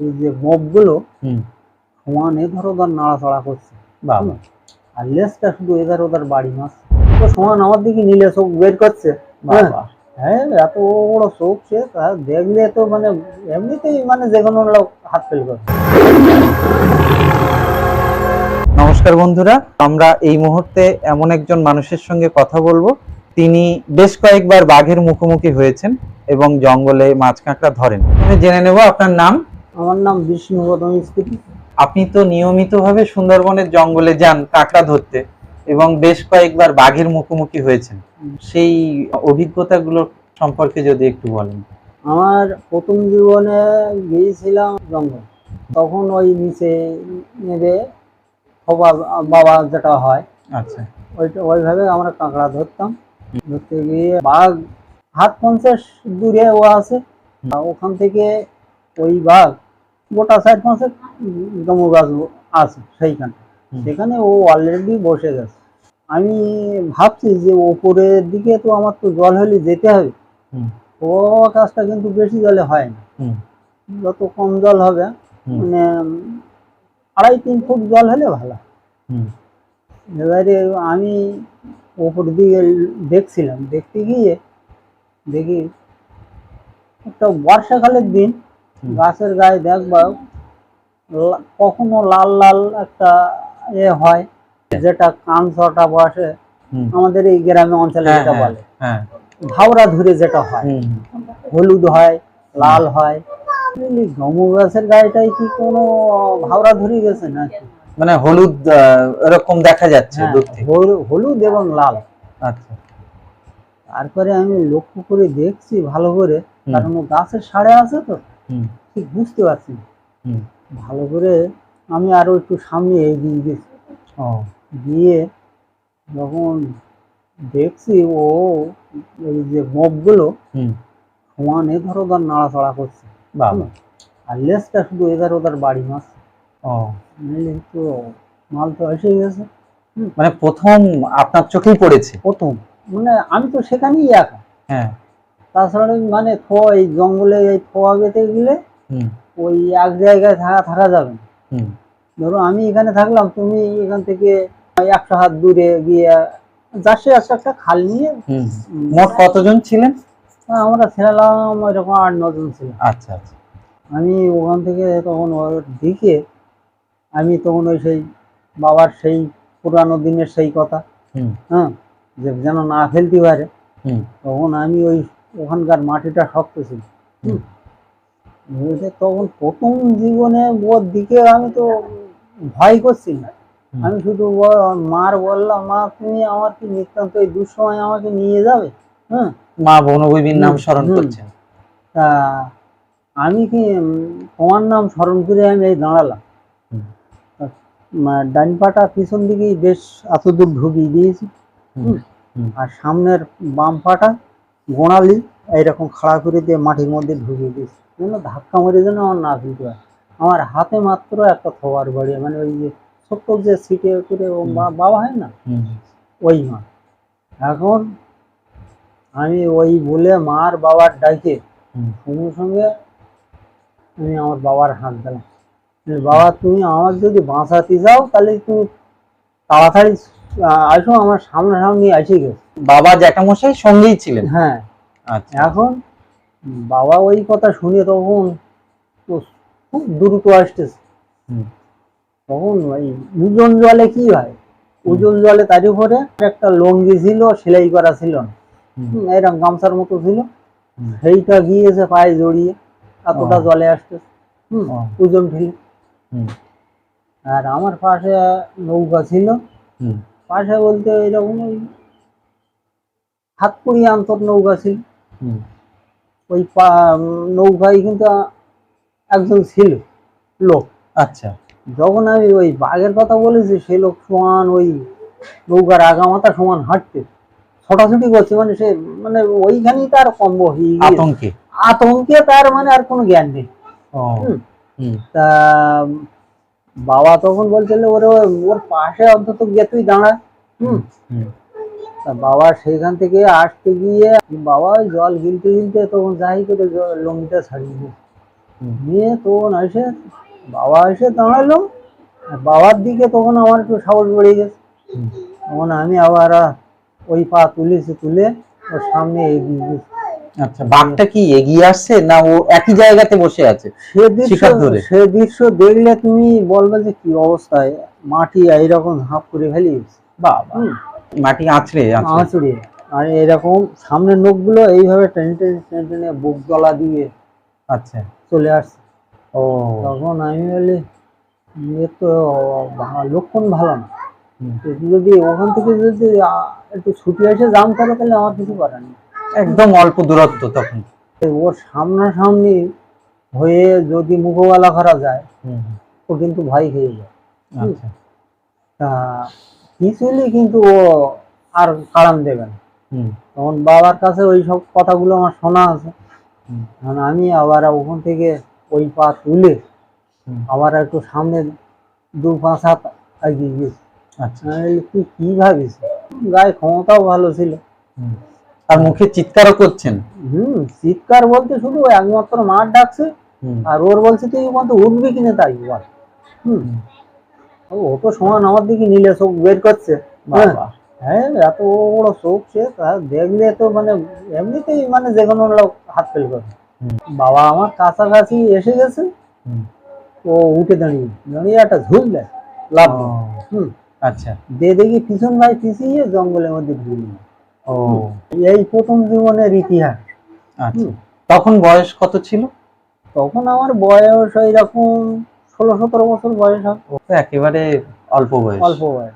এই যে সমানে নাড়াচাড়া করছে। বাবা আর লেজটা শুধু এধার ওধার বাড়ি মাছ তো সমান আমার দিকে নিলে চোখ বের করছে। হ্যাঁ। হ্যাঁ এত বড় চোখ সে দেখলে তো মানে এমনিতেই মানে যে কোনো লোক হাত ফেল করে। নমস্কার বন্ধুরা আমরা এই মুহূর্তে এমন একজন মানুষের সঙ্গে কথা বলব। তিনি বেশ কয়েকবার বাঘের মুখোমুখি হয়েছেন এবং জঙ্গলে মাছ কাঁকড়া ধরেন। আমি জেনে নেব আপনার নাম। আমার নাম বিষ্ণু গৌতম স্মৃতি আপনি তো নিয়মিতভাবে সুন্দরবনের জঙ্গলে যান কাঁকড়া ধরতে এবং বেশ কয়েকবার বাঘের মুখোমুখি হয়েছেন। সেই অভিজ্ঞতাগুলো সম্পর্কে যদি একটু বলেন। আমার প্রথম জীবনে গিয়েছিলাম জঙ্গল। তখন ওই নিচে নেবে বাবা বাবা যেটা হয় আচ্ছা। ওইটা ওইভাবে আমরা কাঁকড়া ধরতাম। ধরতে গিয়ে বাঘ হাত পঞ্চাশ দূরে ও আছে। ওখান থেকে ওই বাঘ গোটা সাইড পাঁচে দমু গাছ আছে সেইখানে। সেখানে ও অলরেডি বসে গেছে। আমি ভাবছি যে ওপরের দিকে তো আমার তো জল হলে যেতে হবে। ও কাজটা কিন্তু বেশি জলে হয় না। যত কম জল হবে মানে আড়াই তিন ফুট জল হলে ভালো। এবারে আমি ওপর দিকে দেখছিলাম। দেখতে গিয়ে দেখি একটা বর্ষাকালের দিন। গাছের গায়ে দেখবা কখনো লাল লাল একটা এ হয় যেটা কানসটা বসে আমাদের এই গ্রামে অঞ্চলে হ্যাঁ, যেটা হ্যাঁ, বলে। হ্যাঁ। ভাওরা ধরে যেটা হয় হলুদ হয় লাল হয়। গমু গাছের গায়েটাই কি কোনো ভাওরা ধরে গেছে নাকি? মানে হলুদ এরকম দেখা যাচ্ছে হ্যাঁ, হলুদ এবং লাল। আচ্ছা। তারপরে আমি লক্ষ্য করে দেখছি ভালো করে। কারণ গাছের সাড়ে আছে তো। ঠিক বুঝতে পারছি। হুম। ভালো করে আমি আরও একটু সামনে এগিয়ে গেছি। গিয়ে যখন দেখছি ও ওই যে মগগুলো হুম। সমানে ধরো ধর নাড়াচাড়া করছে। আর লেজটা শুধু এধার ওধার বাড়ি মাছ তো মাল তো এসে গেছে। মানে প্রথম আপনার চোখেই পড়েছে? প্রথম। মানে আমি তো সেখানেই একা। হ্যাঁ। তাছাড়া মানে থোয়া এই জঙ্গলে এই থোয়া বেঁধে গেলে ওই এক জায়গায় থাকা থাকা যাবে না। হুম। ধরো আমি এখানে থাকলাম তুমি এখান থেকে একশো হাত দূরে গিয়ে যাচ্ছে একটা একটা খাল নিয়ে। মোট কতজন ছিলেন? আমরা ছেড়ালাম ওইরকম আট নজন ছিল আচ্ছা আচ্ছা। আমি ওখান থেকে তখন ওর দিকে আমি তখন ওই সেই বাবার সেই পুরানো দিনের সেই কথা। হুম। হ্যাঁ যে যেন না ফেলতে পারে। হুম। তখন আমি ওই ওখানকার মাটিটা শক্ত ছিল। তখন প্রথম জীবনে ওর দিকে আমি তো ভয় করছি না। আমি শুধু মার বললাম মা তুমি আমার কি নিতান্ত এই দুঃসময় আমাকে নিয়ে যাবে? হ্যাঁ মা বনবীর নাম স্মরণ। করছেন। তা আমি কি তোমার নাম স্মরণ করে আমি এই দাঁড়ালাম। ডান পাটা পিছন দিকেই বেশ এত দূর ঢুকিয়ে দিয়েছি। আর সামনের বাম পাটা গোড়ালি এইরকম খাড়া করে দিয়ে মাটির মধ্যে ঢুকিয়ে দিয়েছি। যেন ধাক্কা মেরে যেন আমার না হয় আমার হাতে মাত্র একটা থোয়ার বাড়ি মানে ওই যে ছোট্ট যে সিটে করে ও বাবা হয় না? ওই মা। এখন আমি ওই বলে মার বাবার ডাকে সঙ্গে সঙ্গে আমি আমার বাবার হাত দিলাম বাবা তুমি আমার যদি বাঁচাতে যাও তাহলে তুমি তাড়াতাড়ি আসো আমার সামনাসামনি গেছে। বাবা জ্যাঠামশাই সঙ্গেই ছিলেন? হ্যাঁ। আচ্ছা। এখন বাবা ওই কথা শুনে তখন খুব দ্রুত আসতেছে। তখন ওই উজন জলে কি হয়? উজন জলে তার উপরে একটা লঙ্গি ছিল সেলাই করা ছিল না। এরকম গামছার মতো ছিল। সেইটা গিয়েছে পায়ে জড়িয়ে এতটা জলে আসতেছে। হুম। ওজন ঠেলে। আর আমার পাশে নৌকা ছিল। পাশে বলতে এরকম ওই হাত কুড়ি আন্তর নৌকা ছিল। ওই নৌকায় কিন্তু একজন ছিল লোক। আচ্ছা। যখন আমি ওই বাঘের কথা বলেছি সে লোক সমান ওই নৌকার আগামাথা সমান হাঁটতে ছোটাছুটি করছে। মানে সে মানে ওইখানেই তার কম্ব। আতঙ্কে? আতঙ্কে তার মানে আর কোনো জ্ঞান নেই। তা বাবা তখন বলছিল ওরে ওর পাশে অন্তত গিয়ে তুই দাঁড়া। হুম। বাবা সেইখান থেকে আসতে গিয়ে বাবা জল গিলতে গিলতে তখন যাই করে লঙ্গিটা ছাড়িয়ে হুম। নিয়ে তখন এসে বাবা এসে দাঁড়াল। বাবার দিকে তখন আমার একটু সাহস বেড়ে গেছে। তখন আমি আবার ওই পা তুলেছি তুলে ওর সামনে এগিয়ে গেছি। আচ্ছা বাঘটা কি এগিয়ে আসছে না ও একই জায়গাতে বসে আছে? সে দৃশ্য? সে দৃশ্য দেখলে তুমি বলবে যে কি অবস্থায়? মাটি এইরকম ঝাঁপ করে ফেলিয়েছে বাবা। মাটি আছড়ে আছড়ে আঁচড়ে। আর এরকম সামনের নখগুলো এইভাবে টেনে টেনে টেনে টেনে বুক গলা দিয়ে আচ্ছা। চলে আসছে। ও। তখন আমি বলি এ তো লক্ষণ ভালো না। যদি ওখান থেকে যদি একটু ছুটি এসে জাম করে তাহলে আমার কিছু করার নেই। একদম অল্প দূরত্ব তখন। ওর সামনাসামনি হয়ে যদি মুখোগলা করা যায় হুম, ও কিন্তু ভয় খেয়ে যায়। আচ্ছা। তা কিছুলি কিন্তু ও আর কারণ দেবে না। হুম, তখন বাবার কাছে ওই সব কথাগুলো আমার শোনা আছে। আমি আবার ওখান থেকে ওই পা তুলে আবার একটু সামনে দু পাঁচ হাত এগিয়ে গেছি। আচ্ছা। তুই কি ভাবিস? গায়ে ক্ষমতাও ভালো ছিল। হুম। আর মুখে চিৎকারও করছেন। হুম চিৎকার বলতে শুধু একমাত্র মাঠ ডাকছে আর ওর বলছে তুই থেকে উঠবি কিনা তাই বল। হুম। ও তো সমান আমার দিকে নিলে চোখ বের করছে। হ্যাঁ হ্যাঁ এত বড় চোখ সে দেখলে তো মানে এমনিতেই মানে যে কোনো লোক হাত ফেল করে বাবা আমার কাছাকাছি এসে গেছে। ও উঠে দাঁড়িয়ে দাঁড়িয়ে একটা ঝুল দেয় লাভ হুম। আচ্ছা। দিয়ে দেখি পিছন ভাই পিছিয়ে জঙ্গলের মধ্যে ঢুকে। ও। এই প্রথম জীবনের ইতিহাস। আচ্ছা। তখন বয়স কত ছিল? তখন আমার বয়স এরকম ষোলো সতেরো বছর বয়স হবে একেবারে অল্প বয়স। অল্প বয়স।